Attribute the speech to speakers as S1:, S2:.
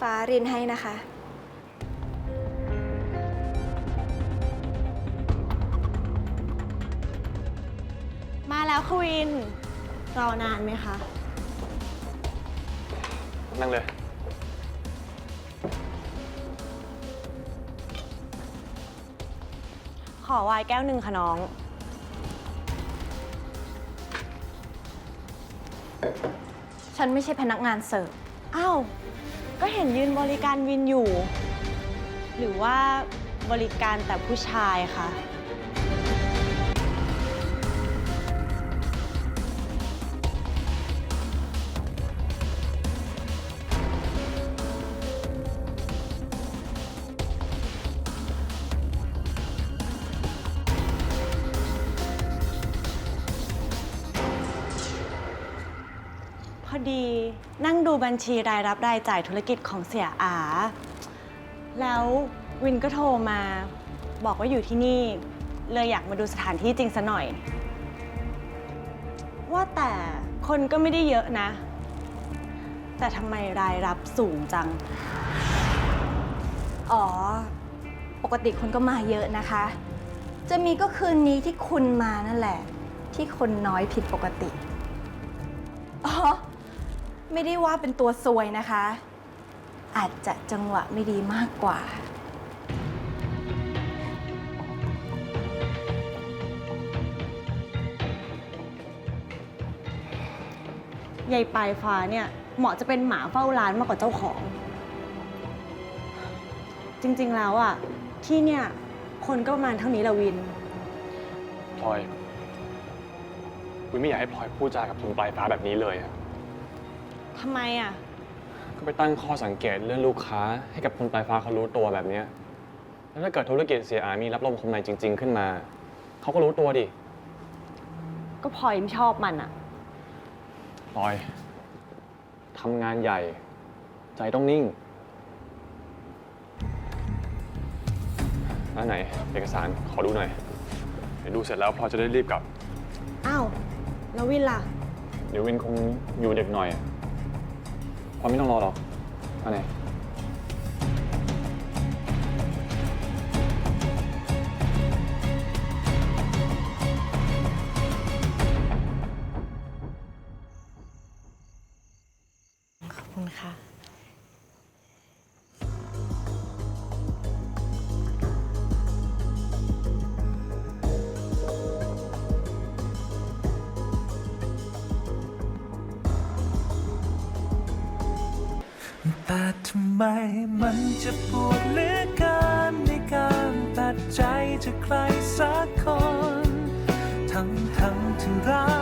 S1: ฟ้ารินให้นะคะ
S2: มาแล้วควิน รอนานไหมคะ
S3: นั่งเลย
S2: ขอไวน์แก้วหนึ่งค่ะน้อง
S1: ฉันไม่ใช่พนักงานเสิร์ฟ
S2: อ้าว ก็เห็นยืนบริการวินอยู่ หรือว่าบริการแต่ผู้ชายคะ อดีนั่งดูบัญชีรายรับรายจ่ายธุรกิจของเสียอา แล้ววินก็โทรมาบอกว่าอยู่ที่นี่ เลยอยากมาดูสถานที่จริงซะหน่อย ว่าแต่คนก็ไม่ได้เยอะนะ แต่ทำไมรายรับสูงจัง
S1: อ๋อ ปกติคนก็มาเยอะนะคะ จะมีก็คืนนี้ที่คุณมานั่นแหละ ที่คนน้อยผิดปกติ อ๋อ ไม่ได้ว่าเป็นตัวซวยนะคะ อาจจะจังหวะไม่ดีมากกว่า
S2: ยายปลายฟ้าเนี่ยเหมาะจะเป็นหมาเฝ้าร้านมากกว่าเจ้าของ จริงๆแล้วอะที่เนี่ยคนก็ประมาณเท่านี้แหละวิน
S3: พลอยวินไม่อยากให้พลอยพูดจากับทุนปลายฟ้าแบบนี้เลยอะ
S2: ทำไมอะ
S3: ก็ไปตั้งข้อสังเกตเรื่องลูกค้า ให้กับทุนปลายฟ้าเขารู้ตัวแบบเนี้ยแล้วถ้าเกิดธุรกิจเสียอามีรับลมคมในจริง ๆ ขึ้นมา เขาก็รู้ตัวดิ
S2: ก็พลอยไม่ชอบมันอะ
S3: พลอยทำงานใหญ่ ใจต้องนิ่งแล้วไหน เอกสารขอดูหน่อยเดี๋ยวดูเสร็จแล้วพลอยจะได้รีบกลับ
S2: อ้าว แล้ววินล่ะ
S3: เดี๋ยววินคงอยู่ดึกหน่อยอะ พอไม่ต้องรอหรอกอันไหน
S2: ขอบคุณค่ะ
S4: แต่ทำไมมันจะปวดเหลือเกินในการตัดใจจะใครสักคน ทั้งทั้งถึงรัก